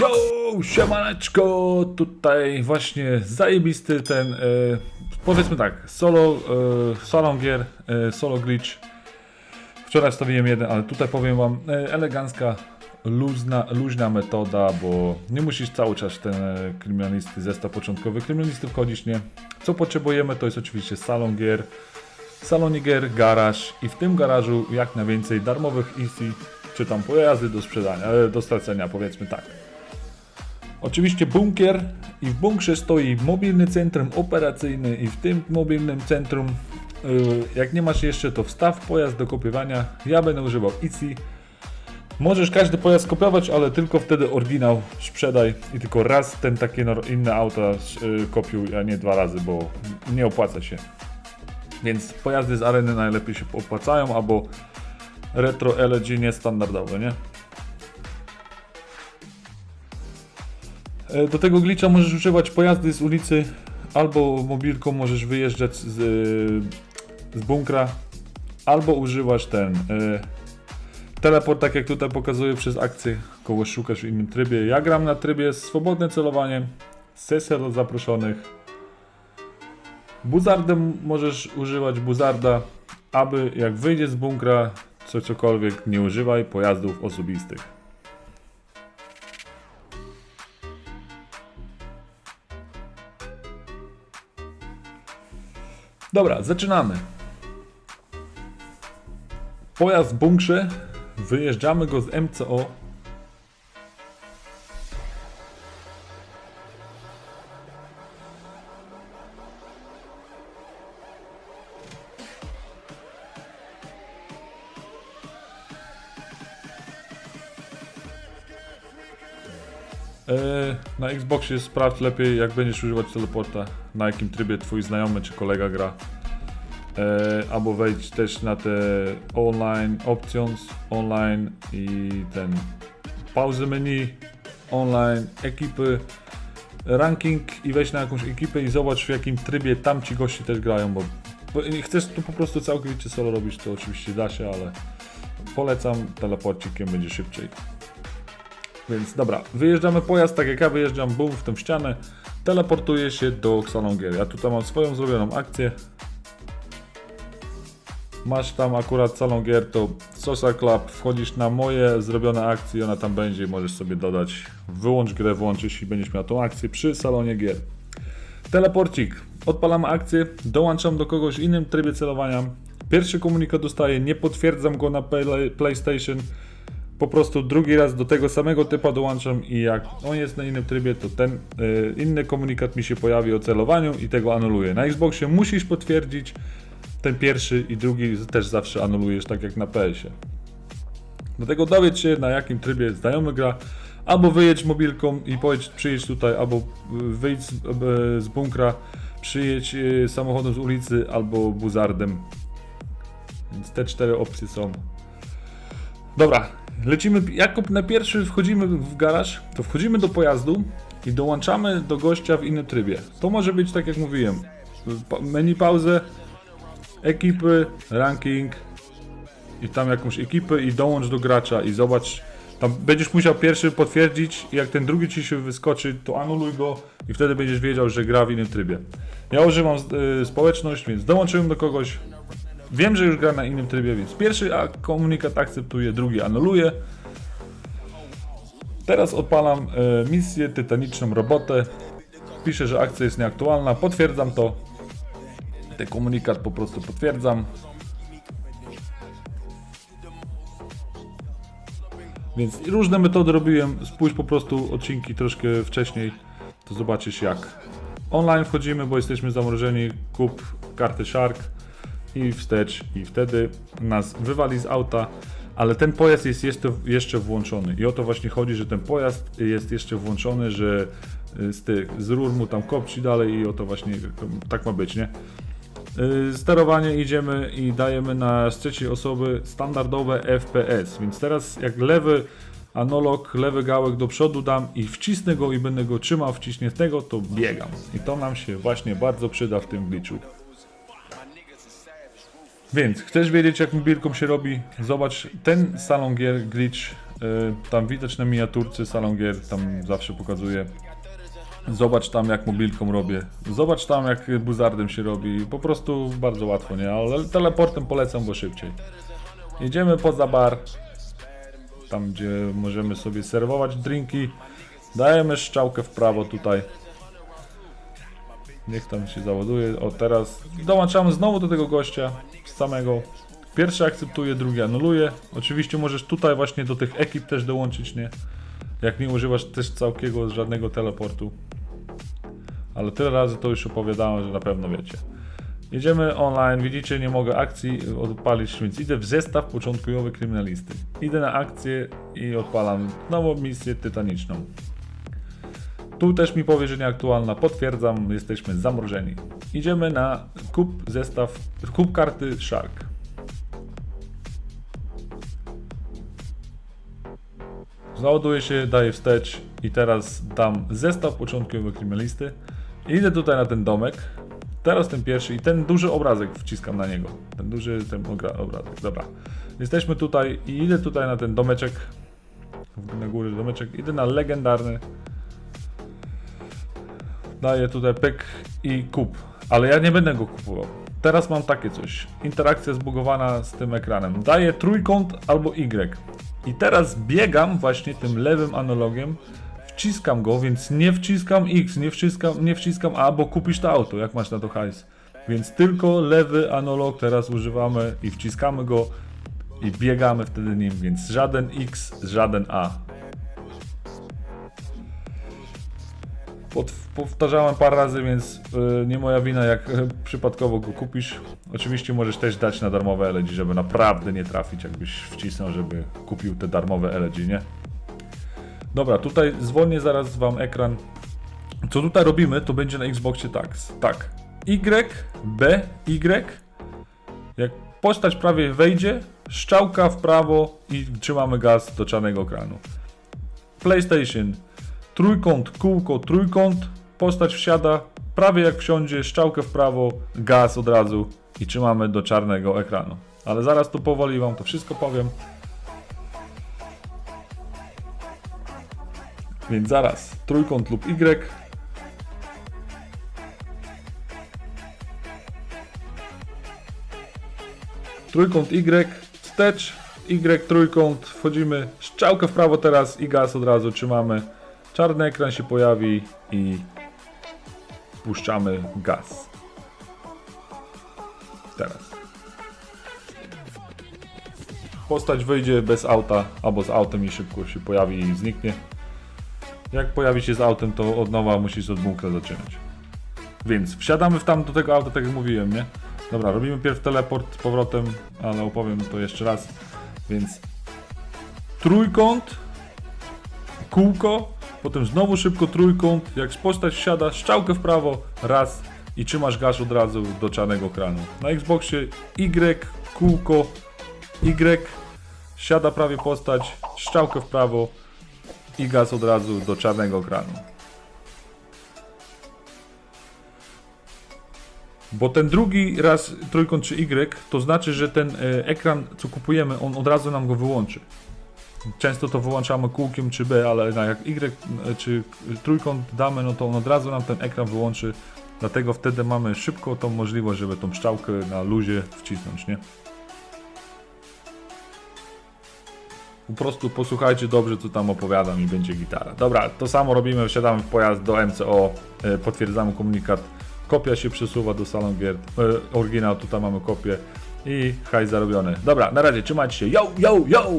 Yo, siemaneczko, tutaj właśnie zajebisty ten, e, powiedzmy tak, solo, e, salon gier, e, solo glitch. Wczoraj wstawiłem jeden, ale tutaj powiem wam, e, elegancka, luźna, luźna metoda, bo nie musisz cały czas ten e, kryminalisty, zestaw początkowy kryminalisty wchodzić, nie? Co potrzebujemy to jest oczywiście salon gier, salonie gier, garaż i w tym garażu jak najwięcej darmowych easy, czy tam pojazdy do sprzedania, e, do stracenia, powiedzmy tak. Oczywiście bunkier i w bunkrze stoi mobilny centrum operacyjny i w tym mobilnym centrum y, jak nie masz jeszcze to wstaw pojazd do kopiowania. Ja będę używał ICI. Możesz każdy pojazd kopiować, ale tylko wtedy oryginał sprzedaj i tylko raz ten takie inne auta y, kopiuj, a nie dwa razy, bo nie opłaca się. Więc pojazdy z areny najlepiej się opłacają, albo retro LG niestandardowe, nie? Do tego glitcha możesz używać pojazdy z ulicy albo mobilką możesz wyjeżdżać z, e, z bunkra albo używasz ten e, teleport, tak jak tutaj pokazuję przez akcję, kogoś szukasz w innym trybie. Ja gram na trybie swobodne celowanie, sesja do zaproszonych. Buzardem możesz używać buzarda, aby jak wyjdziesz z bunkra, co cokolwiek, nie używaj pojazdów osobistych. Dobra, zaczynamy. Pojazd w bunkrze. Wyjeżdżamy go z MCO. Na Xboxie sprawdź lepiej, jak będziesz używać teleporta, na jakim trybie twój znajomy czy kolega gra. E, albo wejdź też na te online options, online i ten pauzy menu, online, ekipy, ranking i wejdź na jakąś ekipę i zobacz w jakim trybie tam ci gości też grają, bo, bo chcesz tu po prostu całkowicie solo robić, to oczywiście da się, ale polecam teleporcikiem, będzie szybciej. Więc dobra, wyjeżdżamy pojazd, tak jak ja wyjeżdżam, bum, w tę ścianę, teleportuję się do Salon Gier. Ja tutaj mam swoją zrobioną akcję. Masz tam akurat Salon Gier, to Sosa Club, wchodzisz na moje zrobione akcje, ona tam będzie i możesz sobie dodać, wyłącz grę, włącz, jeśli będziesz miał tą akcję przy Salonie Gier. Teleporcik, odpalam akcję, dołączam do kogoś innym trybie celowania. Pierwszy komunikat dostaję, nie potwierdzam go na Play- PlayStation, po prostu drugi raz do tego samego typa dołączam i jak on jest na innym trybie, to ten y, inny komunikat mi się pojawi o celowaniu i tego anuluję. Na Xboxie musisz potwierdzić ten pierwszy i drugi też zawsze anulujesz, tak jak na PS-ie. Dlatego dowiedz się na jakim trybie znajomy gra, albo wyjedź mobilką i pojedź, przyjedź tutaj, albo y, wyjdź z, y, z bunkra, przyjedź samochodem z ulicy, albo buzardem. Więc te cztery opcje są. Dobra, lecimy. Jak na pierwszy wchodzimy w garaż, to wchodzimy do pojazdu i dołączamy do gościa w innym trybie. To może być tak jak mówiłem. Menu pauzę, ekipy, ranking i tam jakąś ekipę i dołącz do gracza i zobacz. Tam będziesz musiał pierwszy potwierdzić i jak ten drugi ci się wyskoczy, to anuluj go i wtedy będziesz wiedział, że gra w innym trybie. Ja używam y, społeczność, więc dołączyłem do kogoś, Wiem, że już gra na innym trybie, więc pierwszy komunikat akceptuję, drugi anuluję. Teraz odpalam e, misję, tytaniczną robotę. Piszę, że akcja jest nieaktualna, potwierdzam to. Ten komunikat po prostu potwierdzam. Więc różne metody robiłem. Spójrz po prostu odcinki troszkę wcześniej, to zobaczysz jak. Online wchodzimy, bo jesteśmy zamrożeni. Kup kartę Shark i wstecz i wtedy nas wywali z auta, ale ten pojazd jest jeszcze, jeszcze włączony i o to właśnie chodzi, że ten pojazd jest jeszcze włączony, że y, z, tych, z rur mu tam kopci dalej i o to właśnie tak ma być, nie? Y, Sterowanie idziemy i dajemy na z trzeciej osoby standardowe FPS, więc teraz jak lewy analog, lewy gałek do przodu dam i wcisnę go i będę go trzymał wciśniętego, to biegam. I to nam się właśnie bardzo przyda w tym glitchu. Więc chcesz wiedzieć jak mobilką się robi? Zobacz ten salon gier glitch tam widać na miniaturce salon gier, tam zawsze pokazuję. Zobacz tam jak mobilką robię. Zobacz tam jak buzardem się robi. Po prostu bardzo łatwo, nie? Ale teleportem polecam, bo szybciej. Jedziemy poza bar. Tam gdzie możemy sobie serwować drinki. Dajemy strzałkę w prawo tutaj. Niech tam się załaduje. O teraz dołączamy znowu do tego gościa samego. Pierwszy akceptuje, drugi anuluje. Oczywiście możesz tutaj właśnie do tych ekip też dołączyć, nie? Jak nie używasz też całkiego żadnego teleportu. Ale tyle razy to już opowiadałem, że na pewno wiecie. Jedziemy online, widzicie, nie mogę akcji odpalić, więc idę w zestaw początkujowy kryminalisty. Idę na akcję i odpalam nową misję tytaniczną. Tu też mi powie, że nieaktualna. Potwierdzam, jesteśmy zamrożeni. Idziemy na kup zestaw, kup karty Shark. Załaduję się, daję wstecz i teraz dam zestaw początkujowy kryminalisty. Idę tutaj na ten domek. Teraz ten pierwszy i ten duży obrazek wciskam na niego. Ten duży ten obrazek. Dobra. Jesteśmy tutaj i idę tutaj na ten domeczek. Na górę domeczek. Idę na legendarny. Daję tutaj pyk i kup. Ale ja nie będę go kupował. Teraz mam takie coś. Interakcja zbugowana z tym ekranem. Daję trójkąt albo Y. I teraz biegam właśnie tym lewym analogiem. Wciskam go, więc nie wciskam X, nie wciskam, nie wciskam A, bo kupisz to auto, jak masz na to hajs. Więc tylko lewy analog teraz używamy i wciskamy go i biegamy wtedy nim, więc żaden X, żaden A. Powtarzałem parę razy, więc y, nie moja wina, jak y, przypadkowo go kupisz. Oczywiście możesz też dać na darmowe LED, żeby naprawdę nie trafić, jakbyś wcisnął, żeby kupił te darmowe LED, nie? Dobra, tutaj zwolnię zaraz wam ekran. Co tutaj robimy, to będzie na Xboxie tak. Tak. Y, B, Y. Jak postać prawie wejdzie, strzałka w prawo i trzymamy gaz do czarnego ekranu. PlayStation. Trójkąt, kółko, trójkąt. Postać wsiada, prawie jak wsiądzie, strzałkę w prawo, gaz od razu i trzymamy do czarnego ekranu. Ale zaraz tu powoli wam to wszystko powiem. Więc zaraz, trójkąt lub Y. Trójkąt Y, wstecz, Y, trójkąt, wchodzimy, strzałkę w prawo teraz i gaz od razu trzymamy. Czarny ekran się pojawi i puszczamy gaz. Teraz. Postać wyjdzie bez auta, albo z autem i szybko się pojawi i zniknie. Jak pojawi się z autem, to od nowa musisz od bunkra zaczynać. Więc wsiadamy w tam do tego auta, tak jak mówiłem, nie? Dobra, robimy pierw teleport z powrotem, ale opowiem to jeszcze raz. Więc trójkąt, kółko, potem znowu szybko trójkąt, jak postać wsiada, strzałkę w prawo, raz i trzymasz gaz od razu do czarnego ekranu. Na Xboxie Y, kółko, Y, siada prawie postać, strzałkę w prawo, i gaz od razu do czarnego ekranu. Bo ten drugi raz trójkąt czy Y to znaczy, że ten e, ekran co kupujemy, on od razu nam go wyłączy. Często to wyłączamy kółkiem czy B, ale jak Y czy trójkąt damy, no to on od razu nam ten ekran wyłączy. Dlatego wtedy mamy szybko tą możliwość, żeby tą strzałkę na luzie wcisnąć, nie? Po prostu posłuchajcie dobrze, co tam opowiadam i będzie gitara. Dobra, to samo robimy, wsiadamy w pojazd do MCO, e, potwierdzamy komunikat, kopia się przesuwa do salon gier, e, oryginał, tutaj mamy kopię i hajs zarobiony. Dobra, na razie, trzymajcie się, yo, yo, yo!